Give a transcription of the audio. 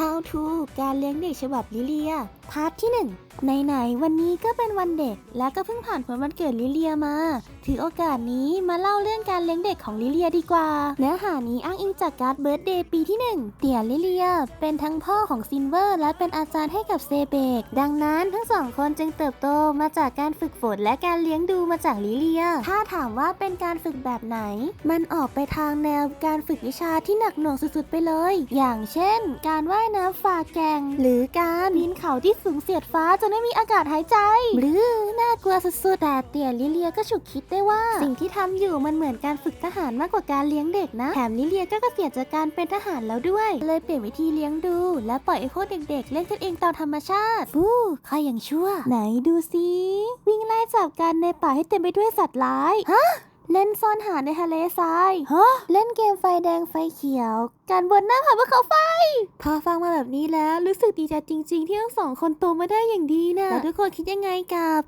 How to การเลี้ยงเด็กฉบับลิเลีย พาร์ทที่ 1 ไหนๆวันนี้ก็เป็นวันเด็ก และก็เพิ่งผ่านพ้นวันเกิดลิเลียมา ถือโอกาสนี้มาเล่าเรื่องการเลี้ยงเด็กของลิเลียดีกว่า เนื้อหานี้อ้างอิงจากการ์ดเบิร์ดเดย์ปีที่ 1 เตี่ยลิเลีย เป็นทั้งพ่อของซินเวอร์ และเป็นอาจารย์ให้กับเซเบก ดังนั้นทั้งสองคนจึงเติบโตมาจากการฝึกฝนและการเลี้ยงดูมาจากลิเลีย ถ้าถามว่าเป็นการฝึกแบบไหน มันออกไปทางแนวการฝึกวิชาที่หนักหน่วงสุดๆไปเลย อย่างเช่น การว่ายน้ำฝ่าแก่ง หรือการปีนเขาที่สูงเสียดฟ้าจนไม่มีอากาศหายใจ หรือน่ากลัวสุดๆแต่เตี่ยลิเลียก็ฉุกคิดได้ว่า สิ่งที่ทำอยู่มันเหมือนการฝึกทหารมากกว่าการเลี้ยงเด็กนะ แถมลิเลียก็เกษียณจากการเป็นทหารแล้วด้วย เลยเปลี่ยนวิธีเลี้ยงดู และปล่อยให้พวกเด็กๆ เล่นกันเองตามธรรมชาติฟู้ใครอย่างชั่ว ไหนดูสิวิ่งไล่จับกันในป่าให้เต็มไปด้วยสัตว์ร้ายฮะ เล่นซ่อนหาในทะเลทรายฮะเล่นเกมไฟแดงไฟเขียว การบนหน้าผาภูเขาไฟ พอฟังมาแบบนี้แล้วรู้สึกดีใจจริง ๆ ที่ทั้งสองคนโตมาได้อย่างดีนะแล้วทุกคนคิดยังไงกับ